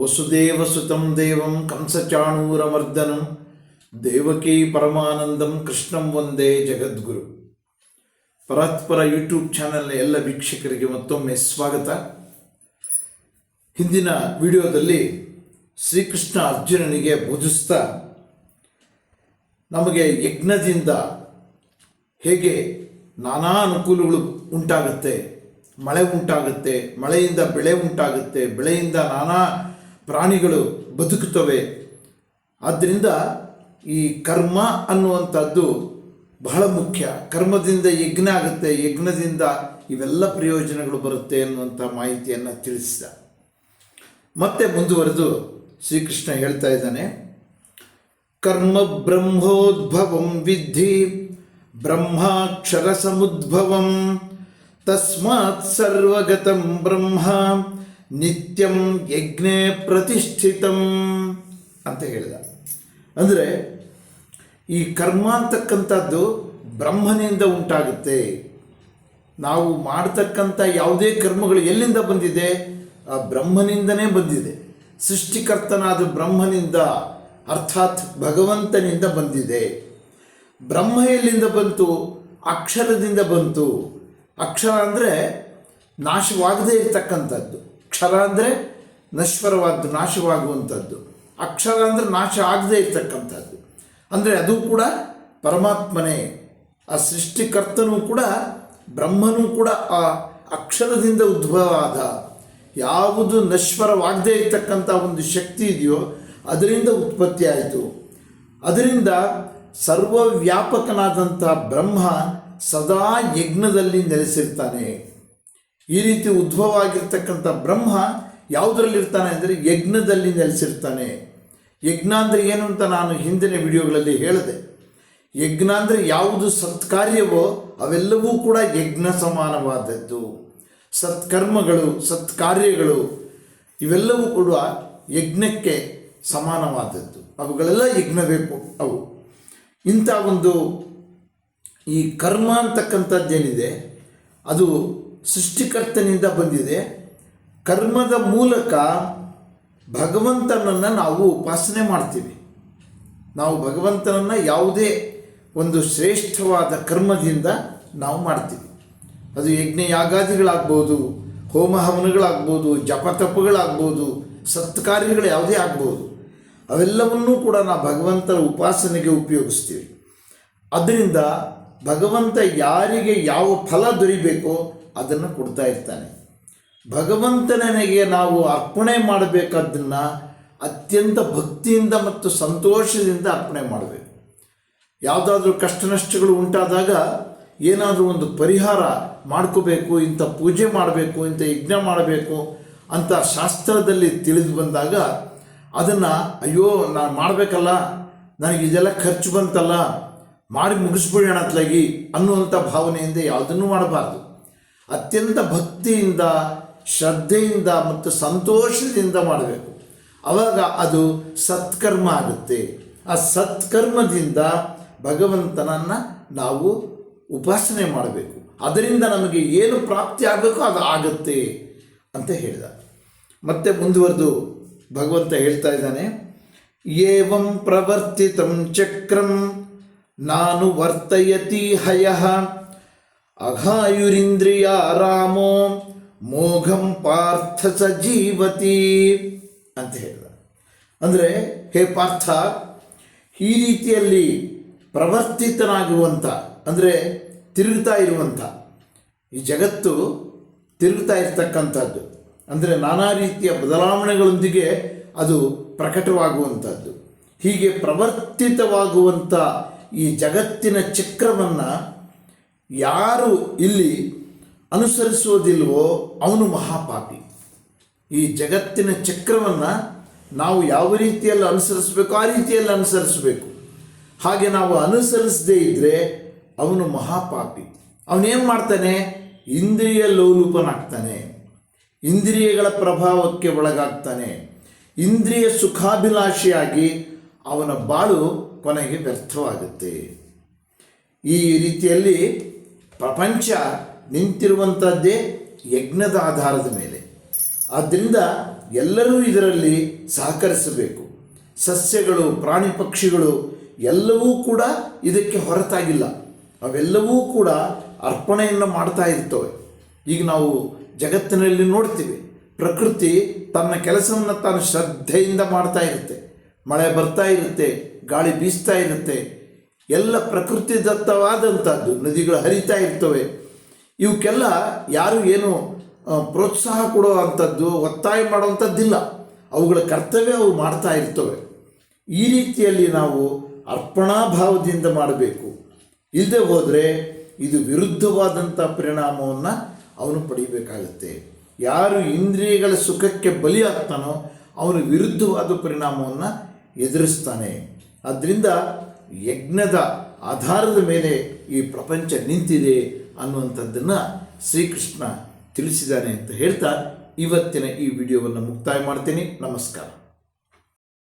ವಸುದೇವಸುತಂ ದೇವಂ ಕಂಸಚಾಣೂರಮರ್ದನಂ, ದೇವಕೀ ಪರಮಾನಂದಂ ಕೃಷ್ಣಂ ವಂದೇ ಜಗದ್ಗುರು. ಪರಾತ್ಪರ ಯೂಟ್ಯೂಬ್ ಚಾನೆಲ್ನ ಎಲ್ಲ ವೀಕ್ಷಕರಿಗೆ ಮತ್ತೊಮ್ಮೆ ಸ್ವಾಗತ. ಹಿಂದಿನ ವಿಡಿಯೋದಲ್ಲಿ ಶ್ರೀಕೃಷ್ಣ ಅರ್ಜುನನಿಗೆ ಬೋಧಿಸ್ತಾ ನಮಗೆ ಯಜ್ಞದಿಂದ ಹೇಗೆ ನಾನಾ ಅನುಕೂಲಗಳು ಉಂಟಾಗುತ್ತೆ, ಮಳೆ ಉಂಟಾಗುತ್ತೆ, ಮಳೆಯಿಂದ ಬೆಳೆ ಉಂಟಾಗುತ್ತೆ, ಬೆಳೆಯಿಂದ ನಾನಾ ಪ್ರಾಣಿಗಳು ಬದುಕುತ್ತವೆ. ಆದ್ದರಿಂದ ಈ ಕರ್ಮ ಅನ್ನುವಂಥದ್ದು ಬಹಳ ಮುಖ್ಯ. ಕರ್ಮದಿಂದ ಯಜ್ಞ ಆಗುತ್ತೆ. ಯಜ್ಞದಿಂದ ಇವೆಲ್ಲ ಪ್ರಯೋಜನಗಳು ಬರುತ್ತೆ ಅನ್ನುವಂಥ ಮಾಹಿತಿಯನ್ನು ತಿಳಿಸಿದ. ಮತ್ತೆ ಮುಂದುವರೆದು ಶ್ರೀಕೃಷ್ಣ ಹೇಳ್ತಾ ಇದ್ದಾನೆ, ಕರ್ಮ ಬ್ರಹ್ಮೋದ್ಭವಂ ವಿದ್ಧಿ ಬ್ರಹ್ಮಾಕ್ಷರ ಸಮುದ್ಭವಂ ತಸ್ಮಾತ್ ಸರ್ವಗತಂ ಬ್ರಹ್ಮ ನಿತ್ಯಂ ಯಜ್ಞೆ ಪ್ರತಿಷ್ಠಿತಂ ಅಂತ ಹೇಳಿದ. ಅಂದರೆ ಈ ಕರ್ಮ ಅಂತಕ್ಕಂಥದ್ದು ಬ್ರಹ್ಮನಿಂದ ಉಂಟಾಗುತ್ತೆ. ನಾವು ಮಾಡ್ತಕ್ಕಂಥ ಯಾವುದೇ ಕರ್ಮಗಳು ಎಲ್ಲಿಂದ ಬಂದಿದೆ? ಆ ಬ್ರಹ್ಮನಿಂದನೇ ಬಂದಿದೆ. ಸೃಷ್ಟಿಕರ್ತನಾದ ಬ್ರಹ್ಮನಿಂದ, ಅರ್ಥಾತ್ ಭಗವಂತನಿಂದ ಬಂದಿದೆ. ಬ್ರಹ್ಮ ಎಲ್ಲಿಂದ ಬಂತು? ಅಕ್ಷರದಿಂದ ಬಂತು. ಅಕ್ಷರ ಅಂದರೆ ನಾಶವಾಗದೇ ಇರತಕ್ಕಂಥದ್ದು. ಕ್ಷರ ಅಂದರೆ ನಶ್ವರವಾದ್ದು, ನಾಶವಾಗುವಂಥದ್ದು. ಅಕ್ಷರ ಅಂದರೆ ನಾಶ ಆಗದೇ ಇರ್ತಕ್ಕಂಥದ್ದು. ಅಂದರೆ ಅದು ಕೂಡ ಪರಮಾತ್ಮನೇ, ಆ ಸೃಷ್ಟಿಕರ್ತನೂ ಕೂಡ, ಬ್ರಹ್ಮನೂ ಕೂಡ ಆ ಅಕ್ಷರದಿಂದ ಉದ್ಭವ ಆದ ಯಾವುದು ನಶ್ವರವಾಗದೇ ಇರ್ತಕ್ಕಂಥ ಒಂದು ಶಕ್ತಿ ಇದೆಯೋ ಅದರಿಂದ ಉತ್ಪತ್ತಿ ಆಯಿತು. ಅದರಿಂದ ಸರ್ವವ್ಯಾಪಕನಾದಂಥ ಬ್ರಹ್ಮ ಸದಾ ಯಜ್ಞದಲ್ಲಿ ನೆಲೆಸಿರ್ತಾನೆ. ಈ ರೀತಿ ಉದ್ಭವ ಆಗಿರ್ತಕ್ಕಂಥ ಬ್ರಹ್ಮ ಯಾವುದರಲ್ಲಿರ್ತಾನೆ ಅಂದರೆ ಯಜ್ಞದಲ್ಲಿ ನೆಲೆಸಿರ್ತಾನೆ. ಯಜ್ಞ ಅಂದರೆ ಏನು ಅಂತ ನಾನು ಹಿಂದಿನ ವಿಡಿಯೋಗಳಲ್ಲಿ ಹೇಳಿದೆ. ಯಜ್ಞ ಅಂದರೆ ಯಾವುದು ಸತ್ಕಾರ್ಯವೋ ಅವೆಲ್ಲವೂ ಕೂಡ ಯಜ್ಞ ಸಮಾನವಾದದ್ದು. ಸತ್ಕರ್ಮಗಳು, ಸತ್ಕಾರ್ಯಗಳು ಇವೆಲ್ಲವೂ ಕೂಡ ಯಜ್ಞಕ್ಕೆ ಸಮಾನವಾದದ್ದು. ಅವುಗಳೆಲ್ಲ ಯಜ್ಞಬೇಕು ಅವು. ಇಂಥ ಒಂದು ಈ ಕರ್ಮ ಅಂತಕ್ಕಂಥದ್ದೇನಿದೆ, ಅದು ಸೃಷ್ಟಿಕರ್ತನಿಂದ ಬಂದಿದೆ. ಕರ್ಮದ ಮೂಲಕ ಭಗವಂತನನ್ನು ನಾವು ಉಪಾಸನೆ ಮಾಡ್ತೀವಿ. ನಾವು ಭಗವಂತನನ್ನು ಯಾವುದೇ ಒಂದು ಶ್ರೇಷ್ಠವಾದ ಕರ್ಮದಿಂದ ನಾವು ಮಾಡ್ತೀವಿ. ಅದು ಯಜ್ಞ ಯಾಗಾದಿಗಳಾಗ್ಬೋದು ಹೋಮ ಹವನಗಳಾಗ್ಬೋದು ಜಪತಪಗಳಾಗ್ಬೋದು, ಸತ್ಕಾರ್ಯಗಳು ಯಾವುದೇ ಆಗ್ಬೋದು. ಅವೆಲ್ಲವನ್ನೂ ಕೂಡ ನಾವು ಭಗವಂತನ ಉಪಾಸನೆಗೆ ಉಪಯೋಗಿಸ್ತೀವಿ. ಅದರಿಂದ ಭಗವಂತ ಯಾರಿಗೆ ಯಾವ ಫಲ ದೊರಿಬೇಕೋ ಅದನ್ನು ಕೊಡ್ತಾ ಇರ್ತಾನೆ. ಭಗವಂತನಿಗೆ ನಾವು ಅರ್ಪಣೆ ಮಾಡಬೇಕಾದ್ದನ್ನು ಅತ್ಯಂತ ಭಕ್ತಿಯಿಂದ ಮತ್ತು ಸಂತೋಷದಿಂದ ಅರ್ಪಣೆ ಮಾಡಬೇಕು. ಯಾವುದಾದ್ರೂ ಕಷ್ಟ ನಷ್ಟಗಳು ಉಂಟಾದಾಗ ಏನಾದರೂ ಒಂದು ಪರಿಹಾರ ಮಾಡ್ಕೋಬೇಕು, ಇಂಥ ಪೂಜೆ ಮಾಡಬೇಕು, ಇಂಥ ಯಜ್ಞ ಮಾಡಬೇಕು ಅಂತ ಶಾಸ್ತ್ರದಲ್ಲಿ ತಿಳಿದು ಬಂದಾಗ ಅದನ್ನು, ಅಯ್ಯೋ, ನಾನು ಮಾಡಬೇಕಲ್ಲ, ನನಗೆ ಇದೆಲ್ಲ ಖರ್ಚು ಬಂತಲ್ಲ, ಮಾಡಿ ಮುಗಿಸ್ಬಿಡೋಣ ಅತ್ಲಾಗಿ ಅನ್ನುವಂಥ ಭಾವನೆಯಿಂದ ಯಾವುದನ್ನು ಮಾಡಬಾರ್ದು. ಅತ್ಯಂತ ಭಕ್ತಿಯಿಂದ, ಶ್ರದ್ಧೆಯಿಂದ ಮತ್ತು ಸಂತೋಷದಿಂದ ಮಾಡಬೇಕು. ಆವಾಗ ಅದು ಸತ್ಕರ್ಮ ಆಗುತ್ತೆ. ಆ ಸತ್ಕರ್ಮದಿಂದ ಭಗವಂತನನ್ನು ನಾವು ಉಪಾಸನೆ ಮಾಡಬೇಕು. ಅದರಿಂದ ನಮಗೆ ಏನು ಪ್ರಾಪ್ತಿ ಆಗಬೇಕೋ ಅದು ಆಗುತ್ತೆ ಅಂತ ಹೇಳಿದ. ಮತ್ತೆ ಮುಂದುವರೆದು ಭಗವಂತ ಹೇಳ್ತಾ ಇದ್ದಾನೆ, ಏವಂ ಪ್ರವರ್ತಿತಂ ಚಕ್ರಂ, ನಾನು ವರ್ತಯತಿ ಹಯ. ಅಘಾಯುರಿಂದ್ರಿಯ ರಾಮೋ, ಮೋಘಂ ಪಾರ್ಥ ಸ ಜೀವತಿ ಅಂತ ಹೇಳಿದ ಅಂದರೆ ಹೇ ಪಾರ್ಥ, ಈ ರೀತಿಯಲ್ಲಿ ಪ್ರವರ್ತಿತನಾಗುವಂಥ, ಅಂದರೆ ತಿರುಗ್ತಾ ಇರುವಂಥ, ಈ ಜಗತ್ತು ತಿರುಗ್ತಾ ಇರ್ತಕ್ಕಂಥದ್ದು. ಅಂದರೆ ನಾನಾ ರೀತಿಯ ಬದಲಾವಣೆಗಳೊಂದಿಗೆ ಅದು ಪ್ರಕಟವಾಗುವಂಥದ್ದು. ಹೀಗೆ ಪ್ರವರ್ತಿತವಾಗುವಂಥ ಈ ಜಗತ್ತಿನ ಚಕ್ರವನ್ನು ಯಾರು ಇಲ್ಲಿ ಅನುಸರಿಸುವುದಿಲ್ವೋ ಅವನು ಮಹಾಪಾಪಿ. ಈ ಜಗತ್ತಿನ ಚಕ್ರವನ್ನು ನಾವು ಯಾವ ರೀತಿಯಲ್ಲಿ ಅನುಸರಿಸಬೇಕು, ಆ ರೀತಿಯಲ್ಲಿ ಅನುಸರಿಸಬೇಕು. ಹಾಗೆ ನಾವು ಅನುಸರಿಸದೇ ಇದ್ದರೆ ಅವನು ಮಹಾಪಾಪಿ. ಅವನೇನು ಮಾಡ್ತಾನೆ? ಇಂದ್ರಿಯ ಲೋಲುಪನಾಗ್ತಾನೆ. ಇಂದ್ರಿಯಗಳ ಪ್ರಭಾವಕ್ಕೆ ಒಳಗಾಗ್ತಾನೆ. ಇಂದ್ರಿಯ ಸುಖಾಭಿಲಾಷಿಯಾಗಿ ಅವನ ಬಾಳು ಕೊನೆಗೆ ವ್ಯರ್ಥವಾಗುತ್ತೆ. ಈ ರೀತಿಯಲ್ಲಿ ಪ್ರಪಂಚ ನಿಂತಿರುವಂಥದ್ದೇ ಯಜ್ಞದ ಆಧಾರದ ಮೇಲೆ. ಆದ್ದರಿಂದ ಎಲ್ಲರೂ ಇದರಲ್ಲಿ ಸಹಕರಿಸಬೇಕು. ಸಸ್ಯಗಳು, ಪ್ರಾಣಿ ಪಕ್ಷಿಗಳು ಎಲ್ಲವೂ ಕೂಡ ಇದಕ್ಕೆ ಹೊರತಾಗಿಲ್ಲ. ಅವೆಲ್ಲವೂ ಕೂಡ ಅರ್ಪಣೆಯನ್ನು ಮಾಡ್ತಾ ಇರ್ತವೆ. ಈಗ ನಾವು ಜಗತ್ತಿನಲ್ಲಿ ನೋಡ್ತೀವಿ, ಪ್ರಕೃತಿ ತನ್ನ ಕೆಲಸವನ್ನು ತಾನು ಶ್ರದ್ಧೆಯಿಂದ ಮಾಡ್ತಾ ಇರುತ್ತೆ. ಮಳೆ ಬರ್ತಾ ಇರುತ್ತೆ, ಗಾಳಿ ಬೀಸ್ತಾ ಇರುತ್ತೆ ಎಲ್ಲ ಪ್ರಕೃತಿ ದತ್ತವಾದಂಥದ್ದು ನದಿಗಳು ಹರಿತಾ ಇರ್ತವೆ. ಇವಕ್ಕೆಲ್ಲ ಯಾರು ಏನು ಪ್ರೋತ್ಸಾಹ ಕೊಡೋ ಅಂಥದ್ದು, ಒತ್ತಾಯ ಮಾಡುವಂಥದ್ದಿಲ್ಲ ಅವುಗಳ ಕರ್ತವ್ಯ ಅವು ಮಾಡ್ತಾ ಇರ್ತವೆ. ಈ ರೀತಿಯಲ್ಲಿ ನಾವು ಅರ್ಪಣಾ ಭಾವದಿಂದ ಮಾಡಬೇಕು. ಇಲ್ಲದೆ ಹೋದರೆ ಇದು ವಿರುದ್ಧವಾದಂಥ ಪರಿಣಾಮವನ್ನು ಅವನು ಪಡಿಬೇಕಾಗುತ್ತೆ. ಯಾರು ಇಂದ್ರಿಯಗಳ ಸುಖಕ್ಕೆ ಬಲಿಯಾಗ್ತಾನೋ ಅವನು ವಿರುದ್ಧವಾದ ಪರಿಣಾಮವನ್ನು ಎದುರಿಸ್ತಾನೆ. ಆದ್ದರಿಂದ ಯಜ್ಞದ ಆಧಾರದ ಮೇಲೆ ಈ ಪ್ರಪಂಚ ನಿಂತಿದೆ ಅನ್ನುವಂಥದ್ದನ್ನು ಶ್ರೀಕೃಷ್ಣ ತಿಳಿಸಿದ್ದಾನೆ ಅಂತ ಹೇಳ್ತಾ ಇವತ್ತಿನ ಈ ವಿಡಿಯೋವನ್ನು ಮುಕ್ತಾಯ ಮಾಡ್ತೀನಿ. ನಮಸ್ಕಾರ.